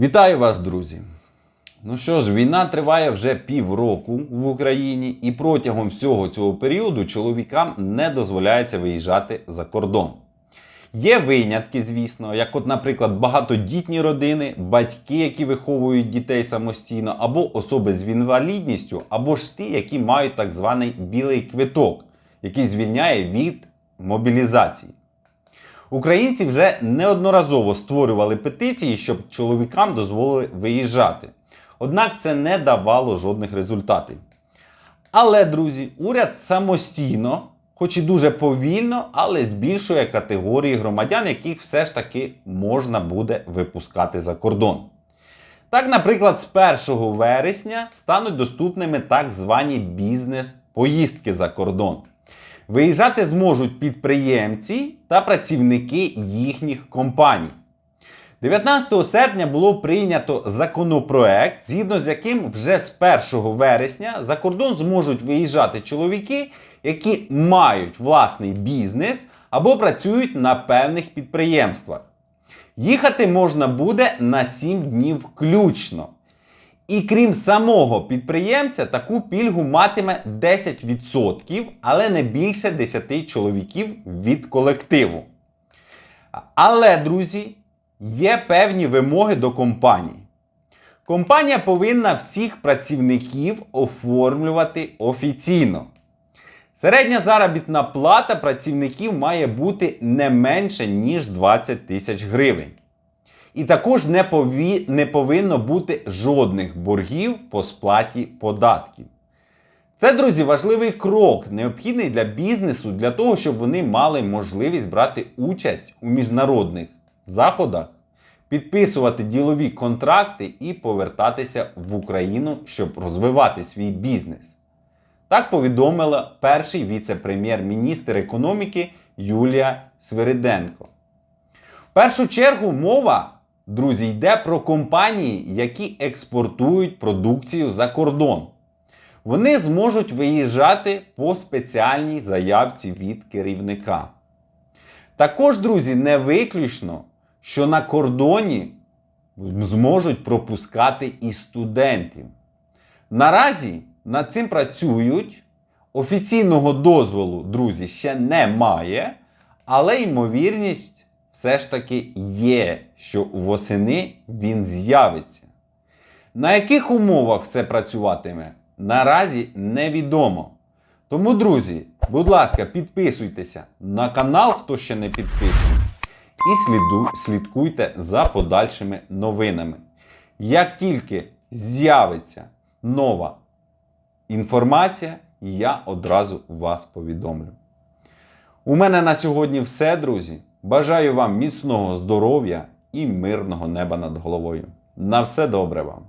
Вітаю вас, друзі! Ну що ж, війна триває вже півроку в Україні, і протягом всього цього періоду чоловікам не дозволяється виїжджати за кордон. Є винятки, звісно, як, от, наприклад, багатодітні родини, батьки, які виховують дітей самостійно, або особи з інвалідністю, або ж ті, які мають так званий білий квиток, який звільняє від мобілізації. Українці вже неодноразово створювали петиції, щоб чоловікам дозволили виїжджати. Однак це не давало жодних результатів. Але, друзі, уряд самостійно, хоч і дуже повільно, але збільшує категорії громадян, яких все ж таки можна буде випускати за кордон. Так, наприклад, з 1 вересня стануть доступними так звані бізнес-поїздки за кордон. Виїжджати зможуть підприємці та працівники їхніх компаній. 19 серпня було прийнято законопроект, згідно з яким вже з 1 вересня за кордон зможуть виїжджати чоловіки, які мають власний бізнес або працюють на певних підприємствах. Їхати можна буде на 7 днів включно. І крім самого підприємця, таку пільгу матиме 10%, але не більше 10 чоловіків від колективу. Але, друзі, є певні вимоги до компанії. Компанія повинна всіх працівників оформлювати офіційно. Середня заробітна плата працівників має бути не менше, ніж 20 тисяч гривень. І також не, пові... не повинно бути жодних боргів по сплаті податків. Це, друзі, важливий крок, необхідний для бізнесу, для того, щоб вони мали можливість брати участь у міжнародних заходах, підписувати ділові контракти і повертатися в Україну, щоб розвивати свій бізнес. Так повідомила перший віце-прем'єр-міністр економіки Юлія Свириденко. В першу чергу мова, друзі, йде про компанії, які експортують продукцію за кордон. Вони зможуть виїжджати по спеціальній заявці від керівника. Також, друзі, не виключно, що на кордоні зможуть пропускати і студентів. Наразі над цим працюють. Офіційного дозволу, друзі, ще немає, але ймовірність все ж таки є, що восени він з'явиться. На яких умовах це працюватиме, наразі невідомо. Тому, друзі, будь ласка, підписуйтеся на канал, хто ще не підписаний, і сліду, слідкуйте за подальшими новинами. Як тільки з'явиться нова інформація, я одразу вас повідомлю. У мене на сьогодні все, друзі. Бажаю вам міцного здоров'я і мирного неба над головою. На все добре вам!